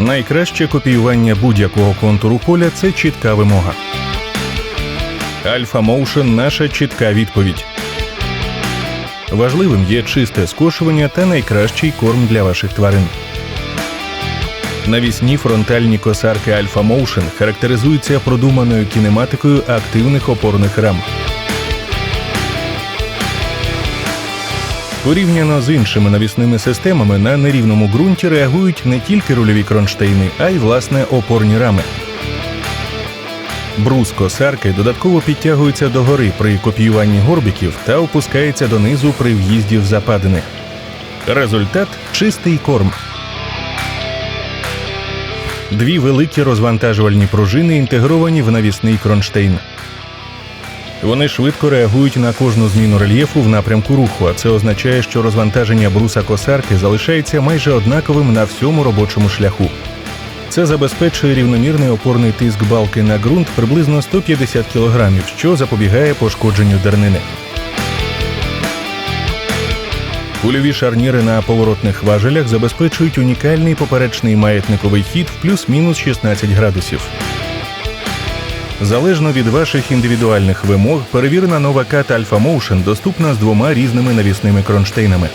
Найкраще копіювання будь-якого контуру поля це чітка вимога. Альфа Motion – наша чітка відповідь. Важливим є чисте скошування та найкращий корм для ваших тварин. Навісні фронтальні косарки Alpha Motion характеризуються продуманою кінематикою активних опорних рам. Порівняно з іншими навісними системами на нерівному ґрунті реагують не тільки рульові кронштейни, а й власне опорні рами. Брус косарки додатково підтягується догори при копіюванні горбіків та опускається донизу при в'їзді в западини. Результат чистий корм. Дві великі розвантажувальні пружини інтегровані в навісний кронштейн. Вони швидко реагують на кожну зміну рельєфу в напрямку руху, а це означає, що розвантаження бруса косарки залишається майже однаковим на всьому робочому шляху. Це забезпечує рівномірний опорний тиск балки на ґрунт приблизно 150 кг, що запобігає пошкодженню дернини. Кульові шарніри на поворотних важелях забезпечують унікальний поперечний маятниковий хід в плюс-мінус 16 градусів. Залежно від ваших індивідуальних вимог, перевірена нова кат Alpha Motion доступна з двома різними навісними кронштейнами.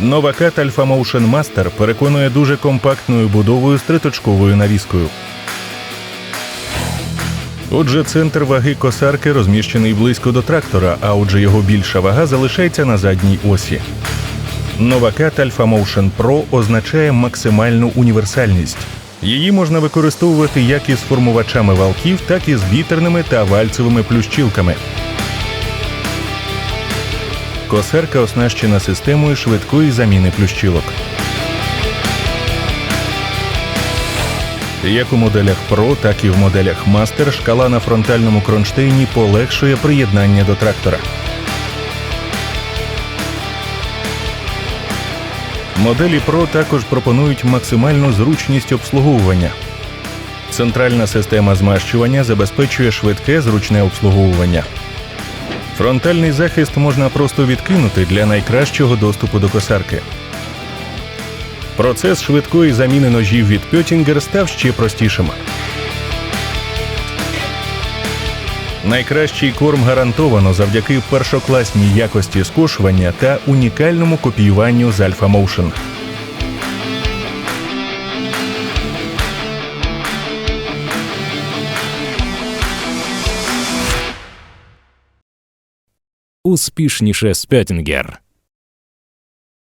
Нова кат Alpha Motion Master переконує дуже компактною будовою з триточковою навіскою. Отже, центр ваги косарки розміщений близько до трактора, а отже, його більша вага залишається на задній осі. Новакат Alpha Motion Pro означає максимальну універсальність. Її можна використовувати як із формувачами валків, так і з бітерними та вальцевими плющілками. Косарка оснащена системою швидкої заміни плющілок. Як у моделях Pro, так і в моделях Master шкала на фронтальному кронштейні полегшує приєднання до трактора. Моделі Pro також пропонують максимальну зручність обслуговування. Центральна система змащування забезпечує швидке зручне обслуговування. Фронтальний захист можна просто відкинути для найкращого доступу до косарки. Процес швидкої заміни ножів від Пьотінгер став ще простішим. Найкращий корм гарантовано завдяки першокласній якості скошування та унікальному копіюванню з Alpha Motion. Успішніше Спеттінгер.